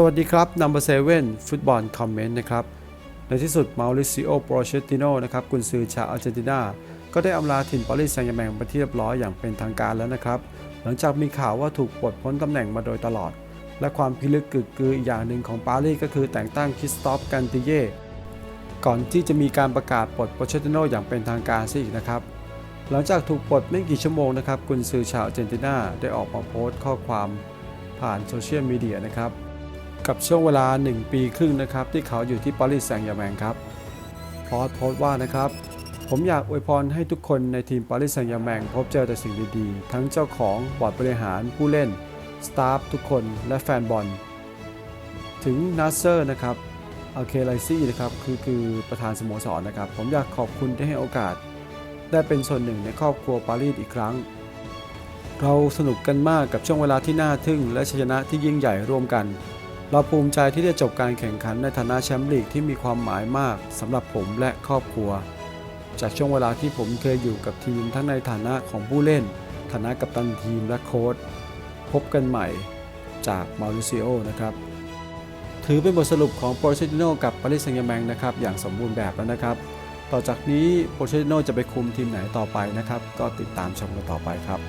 สวัสดีครับ Number 7 ฟุตบอลคอมเมนต์นะครับ ในที่สุดมาริซิโอโปรเชติโนนะครับกุนซือชาวอาร์เจนตินา ก็ได้อำลาถิ่นปารีสแซงต์แชร์แมงไปที่เรียบร้อยอย่างเป็นทางการแล้วนะครับ หลังจากมีข่าวว่าถูกปลดพ้นตำแหน่งมาโดยตลอด และความพิลึกกึกกืออีกอย่างหนึ่งของปารีสก็คือแต่งตั้งคริสตอฟกันติเย่ก่อนที่จะมีการประกาศปลดโปรเชติโนอย่างเป็นทางการซะอีกนะครับหลังจากถูกปลดไม่กี่ชั่วโมงนะครับกุนซือชาวอาร์เจนตินาได้ออกมาโพสต์ข้อความผ่านโซเชียลมีเดียนะครับ กับช่วงเวลา 1 ปีครึ่งนะครับ ที่เขาอยู่ที่ปารีสแซงต์แชร์แมงครับพอสโพสต์ว่านะครับ ผมอยากอวยพรให้ทุกคนในทีมปารีสแซงต์แชร์แมงพบเจอแต่สิ่งดีๆ ทั้งเจ้าของบอร์ดบริหารผู้เล่น สตาฟทุกคนและแฟนบอลถึงนัสเซอร์นะครับอัลเคไลซี่นะครับคือคือประธานสโมสรนะครับ ผมอยากขอบคุณที่ให้โอกาส ได้เป็นส่วนหนึ่งในครอบครัวปารีสอีกครั้ง เราสนุกกันมากกับช่วงเวลาที่น่าทึ่ง และชัยชนะที่ยิ่งใหญ่ร่วมกัน เราภูมิใจที่ได้จบการแข่งขันในฐานะแชมป์ลีกที่มีความหมายมากสำหรับผมและครอบครัว จากช่วงเวลาที่ผมเคยอยู่กับทีมทั้งในฐานะของผู้เล่น ฐานะกัปตันทีมและโค้ชพบกันใหม่จากมาริซิโอนะครับ ถือเป็นบทสรุปของโปรเชติโนกับปารีสแซงต์แมงนะครับ อย่างสมบูรณ์แบบแล้วนะครับ ต่อจากนี้โปรเชติโนจะไปคุมทีมไหนต่อไปนะครับ ก็ติดตามชมกันต่อไปครับ